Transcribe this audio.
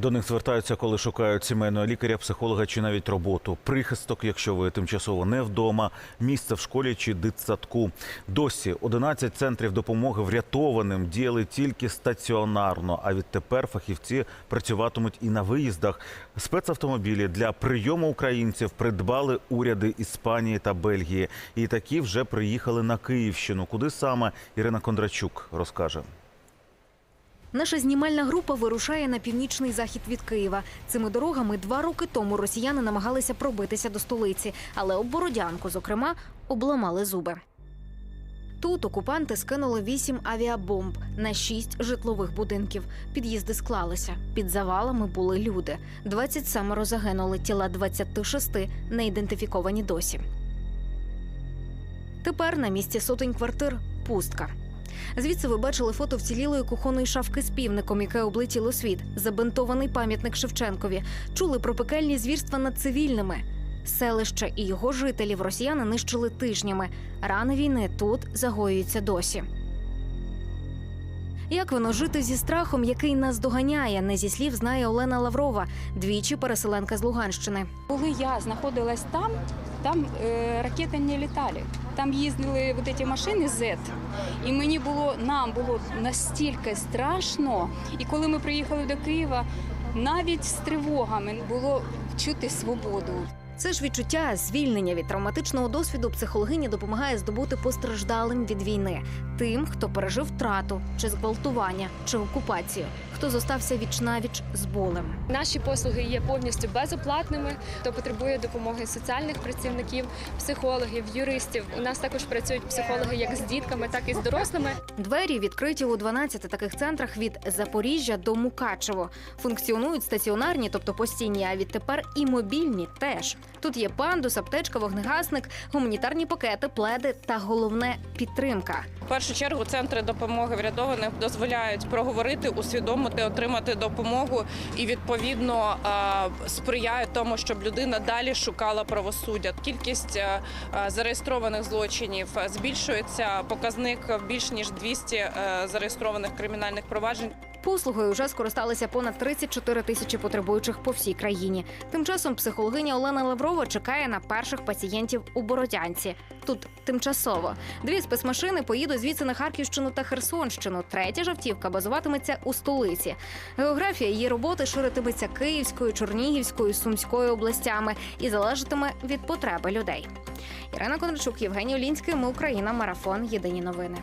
До них звертаються, коли шукають сімейного лікаря, психолога чи навіть роботу. Прихисток, якщо ви тимчасово не вдома, місце в школі чи дитсадку. Досі 11 центрів допомоги врятованим діяли тільки стаціонарно. А відтепер фахівці працюватимуть і на виїздах. Спецавтомобілі для прийому українців придбали уряди Іспанії та Бельгії. І такі вже приїхали на Київщину. Куди саме Ірина Кондрачук розкаже. Наша знімальна група вирушає на північний захід від Києва. Цими дорогами два роки тому росіяни намагалися пробитися до столиці, але об Бородянку, зокрема, обламали зуби. Тут окупанти скинули вісім авіабомб на шість житлових будинків. Під'їзди склалися. Під завалами були люди. 27 загинули, тіла 26 не ідентифіковані досі. Тепер на місці сотень квартир пустка. Звідси ви бачили фото вцілілої кухонної шафки з півником, яке облетіло світ, забинтований пам'ятник Шевченкові. Чули про пекельні звірства над цивільними. Селище і його жителів росіяни нищили тижнями. Рани війни тут загоюються досі. Як воно жити зі страхом, який нас доганяє, не зі слів знає Олена Лаврова, двічі переселенка з Луганщини. Коли я знаходилась там, там е, ракети не літали. Там їздили вот ці машини Z. І мені було, нам було настільки страшно. І коли ми приїхали до Києва, навіть з тривогами було чути свободу. Це ж відчуття звільнення від травматичного досвіду психологині допомагає здобути постраждалим від війни, тим, хто пережив втрату чи зґвалтування, чи окупацію, хто зостався вічнавіч з болем. Наші послуги є повністю безоплатними, хто потребує допомоги соціальних працівників, психологів, юристів. У нас також працюють психологи як з дітками, так і з дорослими. Двері відкриті у 12 таких центрах від Запоріжжя до Мукачево. Функціонують стаціонарні, тобто постійні, а відтепер і мобільні теж. Тут є пандус, аптечка, вогнегасник, гуманітарні пакети, пледи та головне підтримка. В першу чергу центри допомоги врятованих дозволяють проговорити, усвідомити, отримати допомогу і відповідно сприяють тому, щоб людина далі шукала правосуддя. Кількість е, е, зареєстрованих злочинів е, збільшується. Показник більш ніж 200 е, зареєстрованих кримінальних проваджень. Послугою вже скористалися понад 34 тисячі потребуючих по всій країні. Тим часом психологиня Олена Лаврова чекає на перших пацієнтів у Бородянці. Тут тимчасово. Дві спецмашини поїдуть звідси на Харківщину та Херсонщину. Третя ж автівка базуватиметься у столиці. Географія її роботи ширитиметься Київською, Чернігівською, Сумською областями і залежатиме від потреби людей. Ірина Кондрачук, Євгеній Олінський. Ми Україна. Марафон. Єдині новини.